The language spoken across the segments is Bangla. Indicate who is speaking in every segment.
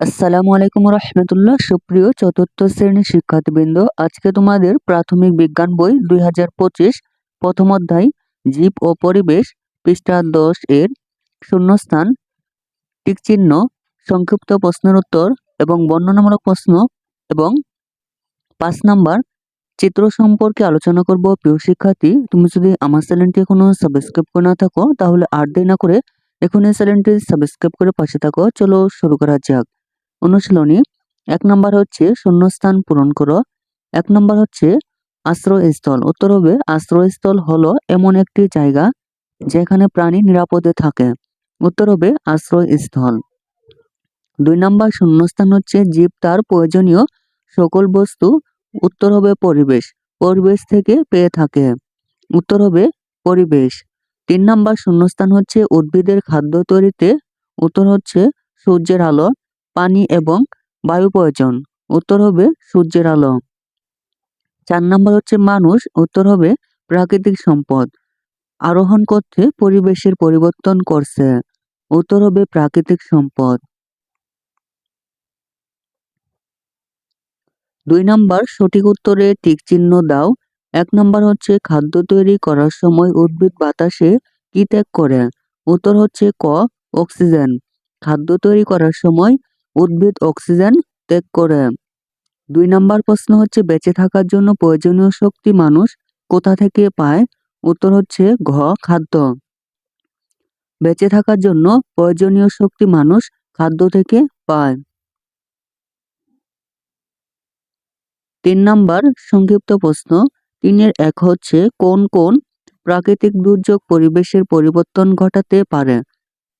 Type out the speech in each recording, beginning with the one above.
Speaker 1: আসসালামু আলাইকুম রহমতুল্লাহ। সুপ্রিয় চতুর্থ শ্রেণির শিক্ষার্থীবৃন্দ, আজকে তোমাদের প্রাথমিক বিজ্ঞান বই দুই হাজার পঁচিশ, প্রথম অধ্যায়, জীব ও পরিবেশ, পৃষ্ঠা দশ এর শূন্যস্থান টিকচিহ্ন সংক্ষিপ্ত প্রশ্নের উত্তর এবং বর্ণনামূলক প্রশ্ন এবং পাঁচ নাম্বার চিত্র সম্পর্কে আলোচনা করব। প্রিয় শিক্ষার্থী, তুমি যদি আমার চ্যানেলটি এখনও সাবস্ক্রাইব করে না থাকো, তাহলে আর দেরি না করে এখন এই চ্যানেলটি সাবস্ক্রাইব করে পাশে থাকো। চলো শুরু করা যাক। অনুশীলনী এক নম্বর হচ্ছে শূন্যস্থান পূরণ করো। এক নম্বর হচ্ছে আশ্রয়স্থল। উত্তর হবে, আশ্রয়স্থল হলো এমন একটি জায়গা যেখানে প্রাণী নিরাপদে থাকে। উত্তর হবে, আশ্রয়স্থল। দুই নম্বর শূন্যস্থান হচ্ছে জীব তার প্রয়োজনীয় সকল বস্তু। উত্তর হবে, পরিবেশ। পরিবেশ থেকে পেয়ে থাকে। উত্তর হবে, পরিবেশ। তিন নম্বর শূন্যস্থান হচ্ছে উদ্ভিদের খাদ্য তৈরিতে। উত্তর হচ্ছে সূর্যের আলো। পানি এবং বায়ু প্রয়োজন। উত্তর হবে সূর্যের আলো। চার নম্বর হচ্ছে মানুষ, উত্তর হবে প্রাকৃতিক সম্পদ। আরোহণ করতে পরিবেশের পরিবর্তন করছে। উত্তর হবে প্রাকৃতিক সম্পদ। দুই নম্বর, সঠিক উত্তরে টিক চিহ্ন দাও। এক নম্বর হচ্ছে খাদ্য তৈরি করার সময় উদ্ভিদ বাতাসে কি ত্যাগ করে। উত্তর হচ্ছে ক, অক্সিজেন। খাদ্য তৈরি করার সময় উদ্ভিদ অক্সিজেন ত্যাগ করে। দুই নম্বর প্রশ্ন হচ্ছে, বেঁচে থাকার জন্য প্রয়োজনীয় শক্তি মানুষ কোথা থেকে পায়? উত্তর হচ্ছে, ঘ, খাদ্য। বেঁচে থাকার জন্য প্রয়োজনীয় শক্তি মানুষ খাদ্য থেকে পায়। তিন নাম্বার সংক্ষিপ্ত প্রশ্ন, তিনের এক হচ্ছে, কোন কোন প্রাকৃতিক দুর্যোগ পরিবেশের পরিবর্তন ঘটাতে পারে?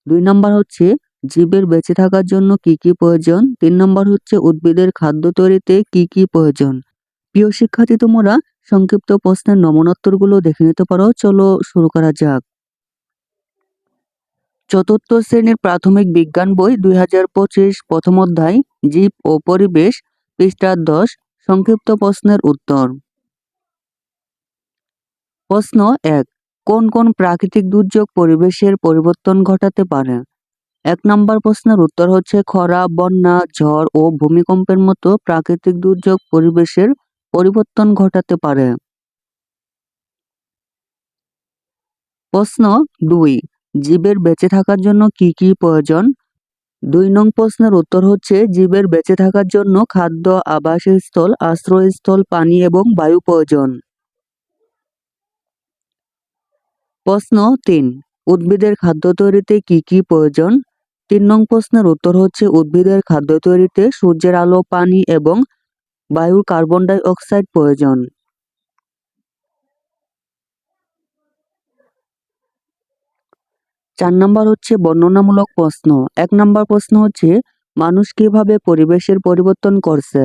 Speaker 1: দুই নাম্বার হচ্ছে জীবের বেঁচে থাকার জন্য কি কি প্রয়োজন? তিন নম্বর হচ্ছে উদ্ভিদের খাদ্য তৈরিতে কি কি প্রয়োজন? প্রিয় শিক্ষার্থী তোমরা সংক্ষিপ্ত প্রশ্নের নমনোত্তরগুলো দেখে নিতে পারো। চলো শুরু করা যাক। চতুর্থ শ্রেণির প্রাথমিক বিজ্ঞান বই দুই হাজার পঁচিশ, প্রথম অধ্যায়, জীব ও পরিবেশ, পৃষ্ঠা দশ, সংক্ষিপ্ত প্রশ্নের উত্তর। প্রশ্ন এক, কোন কোন প্রাকৃতিক দুর্যোগ পরিবেশের পরিবর্তন ঘটাতে পারে? এক নম্বর প্রশ্নের উত্তর হচ্ছে খরা, বন্যা, ঝড় ও ভূমিকম্পের মতো প্রাকৃতিক দুর্যোগ পরিবেশের পরিবর্তন ঘটাতে পারে। প্রশ্ন দুই, জীবের বেঁচে থাকার জন্য কি কি প্রয়োজন? দুই নং প্রশ্নের উত্তর হচ্ছে জীবের বেঁচে থাকার জন্য খাদ্য, আবাসস্থল, আশ্রয়স্থল, পানি এবং বায়ু প্রয়োজন। প্রশ্ন তিন, উদ্ভিদের খাদ্য তৈরিতে কি কি প্রয়োজন? তিন নং প্রশ্নের উত্তর হচ্ছে, উদ্ভিদের খাদ্য তৈরিতে সূর্যের আলো, পানি এবং বায়ুর কার্বন ডাই অক্সাইড প্রয়োজন। চার নম্বর হচ্ছে, বর্ণনামূলক প্রশ্ন। এক নম্বর প্রশ্ন হচ্ছে, মানুষ কীভাবে পরিবেশের পরিবর্তন করছে?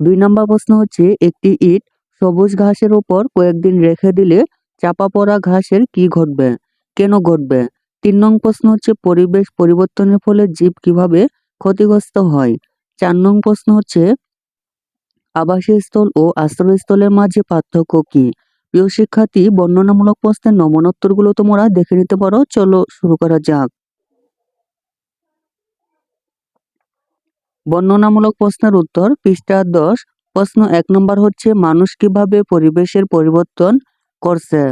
Speaker 1: দুই নম্বর প্রশ্ন হচ্ছে, একটি ইট সবুজ ঘাসের উপর কয়েকদিন রেখে দিলে চাপা পড়া ঘাসের কি ঘটবে? কেন ঘটবে? তিন নং প্রশ্ন হচ্ছে পরিবেশ পরিবর্তনের ফলে জীব কীভাবে ক্ষতিগ্রস্ত হয়? চার নং প্রশ্ন হচ্ছে, আবাসিক স্থল ও আশ্রয়স্থলের মাঝে পার্থক্য কি? প্রিয় শিক্ষার্থী, বর্ণনামূলক প্রশ্নের নমনোত্তরগুলো তোমরা দেখে নিতে পারো। চলো শুরু করা যাক। বর্ণনামূলক প্রশ্নের উত্তর, পৃষ্ঠা দশ। প্রশ্ন এক নম্বর হচ্ছে, মানুষ কীভাবে পরিবেশের পরিবর্তন করছে?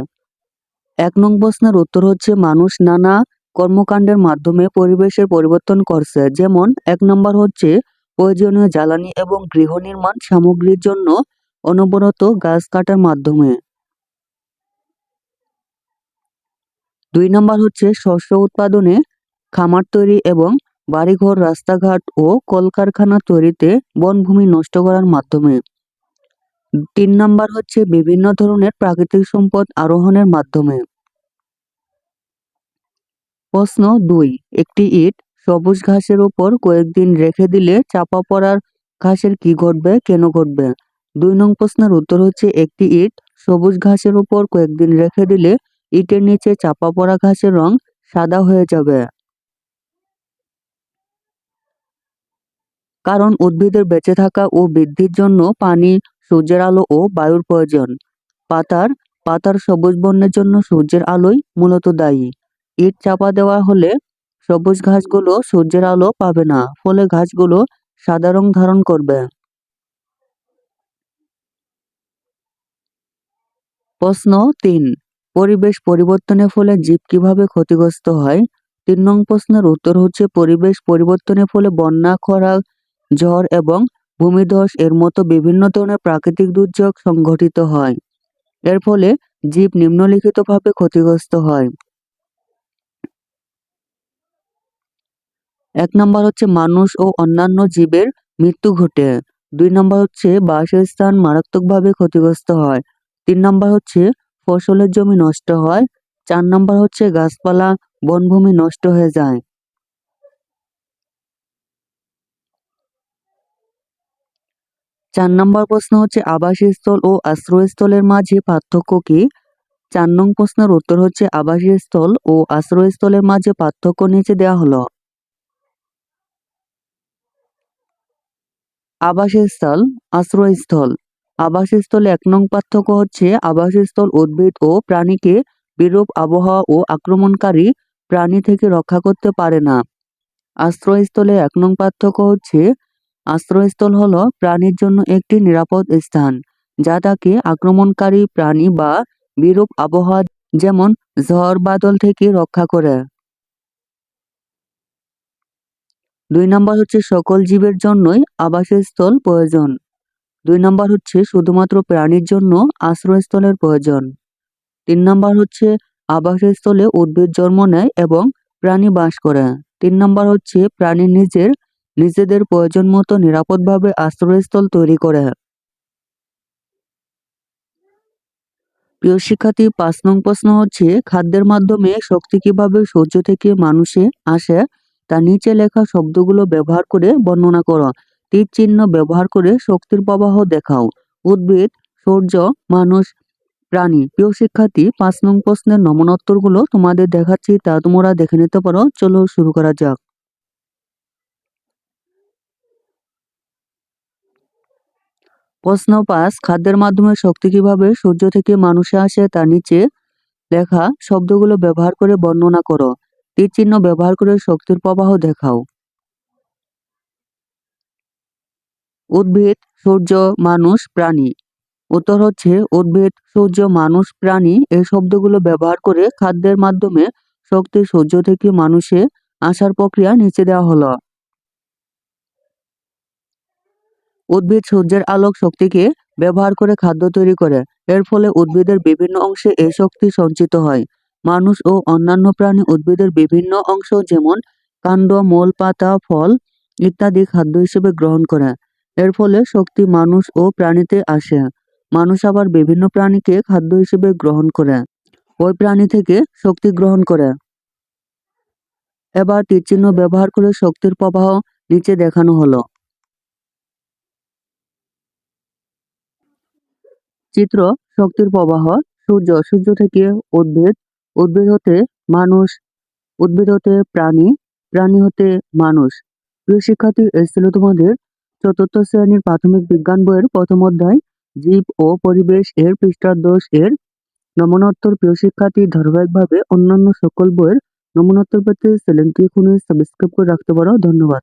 Speaker 1: এক নং প্রশ্নের উত্তর হচ্ছে, মানুষ নানা কর্মকাণ্ডের মাধ্যমে পরিবেশের পরিবর্তন করছে। যেমন, এক নম্বর হচ্ছে প্রয়োজনীয় জ্বালানি এবং গৃহ নির্মাণ সামগ্রীর জন্য অনবরত গাছ কাটার মাধ্যমে। দুই নম্বর হচ্ছে, শস্য উৎপাদনে খামার তৈরি এবং বাড়িঘর, রাস্তাঘাট ও কলকারখানা তৈরিতে বনভূমি নষ্ট করার মাধ্যমে। তিন নম্বর হচ্ছে বিভিন্ন ধরনের প্রাকৃতিক সম্পদ আরোহণের মাধ্যমে। প্রশ্ন দুই, একটি ইট সবুজ ঘাসের উপর কয়েকদিন রেখে দিলে চাপা পড়ার ঘাসের কি ঘটবে, কেন ঘটবে? দুই নং প্রশ্নের উত্তর হচ্ছে একটি ইট সবুজ ঘাসের উপর কয়েকদিন রেখে দিলে ইটের নিচে চাপা পড়া ঘাসের রং সাদা হয়ে যাবে। কারণ উদ্ভিদের বেঁচে থাকা ও বৃদ্ধির জন্য পানি সূর্যের আলো ও বায়ুর প্রয়োজন। পাতার পাতার সবুজ বর্ণের জন্য সূর্যের আলোই মূলত দায়ী। ইট চাপা দেওয়া হলে সবুজ ঘাসগুলো সূর্যের আলো পাবে না, ফলে ঘাসগুলো সাদা রং ধারণ করবে। প্রশ্ন তিন, পরিবেশ পরিবর্তনের ফলে জীব কীভাবে ক্ষতিগ্রস্ত হয়? তিন নং প্রশ্নের উত্তর হচ্ছে, পরিবেশ পরিবর্তনের ফলে বন্যা, খরা, ঝড় এবং ভূমিধস এর মতো বিভিন্ন ধরনের প্রাকৃতিক দুর্যোগ সংঘটিত হয়। এর ফলে জীব নিম্নলিখিতভাবে ক্ষতিগ্রস্ত হয়। এক নম্বর হচ্ছে মানুষ ও অন্যান্য জীবের মৃত্যু ঘটে। দুই নম্বর হচ্ছে বাসস্থান মারাত্মকভাবে ক্ষতিগ্রস্ত হয়। তিন নম্বর হচ্ছে ফসলের জমি নষ্ট হয়। চার নম্বর হচ্ছে গাছপালা, বনভূমি নষ্ট হয়ে যায়। চার নম্বর প্রশ্ন হচ্ছে, আবাসস্থল ও আশ্রয়স্থলের মাঝে পার্থক্য কি? চার নং প্রশ্নের উত্তর হচ্ছে, আবাসস্থল ও আশ্রয়স্থলের মাঝে পার্থক্য নিচে দেওয়া হলো। আবাসস্থল, আশ্রয়স্থল। আবাসস্থলে এক নং পার্থক্য হচ্ছে, আবাসস্থল উদ্ভিদ ও প্রাণীকে বিরূপ আবহাওয়া ও আক্রমণকারী প্রাণী থেকে রক্ষা করতে পারে না। আশ্রয়স্থলে এক নং পার্থক্য হচ্ছে আশ্রয়স্থল হলো প্রাণীর জন্য একটি নিরাপদ স্থান, যা তাকে আক্রমণকারী প্রাণী বা বিরূপ আবহাওয়া, যেমন ঝড় বাদল থেকে রক্ষা করে। দুই নম্বর হচ্ছে সকল জীবের জন্যই আবাসস্থল প্রয়োজন। দুই নম্বর হচ্ছে শুধুমাত্র প্রাণীর জন্য আশ্রয়স্থলের প্রয়োজন। তিন নম্বর হচ্ছে আবাসস্থলে উদ্ভিদ জন্ম নেয় এবং প্রাণী বাস করে। তিন নম্বর হচ্ছে প্রাণী নিজের নিজেদের প্রয়োজন মতো নিরাপদভাবে আশ্রয়স্থল তৈরি করে। প্রিয় শিক্ষার্থী, পাঁচ নং প্রশ্ন হচ্ছে, খাদ্যের মাধ্যমে শক্তি কীভাবে সূর্য থেকে মানুষে আসে, তা নিচে লেখা শব্দগুলো ব্যবহার করে বর্ণনা করো। তীর চিহ্ন ব্যবহার করে শক্তির প্রবাহ দেখাও। উদ্ভিদ, সূর্য, মানুষ, প্রাণী। প্রিয় শিক্ষার্থী, পাঁচ নং প্রশ্নের নমনোত্তরগুলো তোমাদের দেখাচ্ছি, তা তোমরা দেখে নিতে পারো। চলো শুরু করা যাক। প্রশ্ন পাঁচ খাদ্যের মাধ্যমে শক্তি কীভাবে সূর্য থেকে মানুষে আসে তা নিচে লেখা, শব্দগুলো ব্যবহার করে বর্ণনা করো। তীর চিহ্ন ব্যবহার করে শক্তির প্রবাহ দেখাও। উদ্ভিদ, সূর্য, মানুষ, প্রাণী। উত্তর হচ্ছে উদ্ভিদ, সূর্য, মানুষ, প্রাণী। এই শব্দগুলো ব্যবহার করে খাদ্যের মাধ্যমে শক্তি সূর্য থেকে মানুষে আসার প্রক্রিয়া নিচে দেওয়া হলো। উদ্ভিদ সূর্যের আলোক শক্তিকে ব্যবহার করে খাদ্য তৈরি করে। এর ফলে উদ্ভিদের বিভিন্ন অংশে এই শক্তি সঞ্চিত হয়। মানুষ ও অন্যান্য প্রাণী উদ্ভিদের বিভিন্ন অংশ যেমন কাণ্ড, মূল পাতা, ফল ইত্যাদি খাদ্য হিসেবে গ্রহণ করে। এর ফলে শক্তি মানুষ ও প্রাণীতে আসে। মানুষ আবার বিভিন্ন প্রাণীকে খাদ্য হিসেবে গ্রহণ করে। ওই প্রাণী থেকে শক্তি গ্রহণ করে। এবার তীরচিহ্ন ব্যবহার করে শক্তির প্রবাহ নিচে দেখানো হলো। চিত্র শক্তির প্রবাহ, সূর্য সূর্য থেকে উদ্ভিদ উদ্ভিদ হতে মানুষ, উদ্ভিদ হতে প্রাণী প্রাণী হতে মানুষ। প্রিয় শিক্ষার্থী, এই ছিল তোমাদের চতুর্থ শ্রেণির প্রাথমিক বিজ্ঞান বইয়ের প্রথম অধ্যায়, জীব ও পরিবেশ এর পৃষ্ঠার দোষ এর। নমনোত্তর প্রিয় শিক্ষার্থী, ধারাবাহিকভাবে অন্যান্য সকল বইয়ের নমনোত্তর পেতে চ্যানেলটি এখনই সাবস্ক্রাইব করে রাখতে পারো। ধন্যবাদ।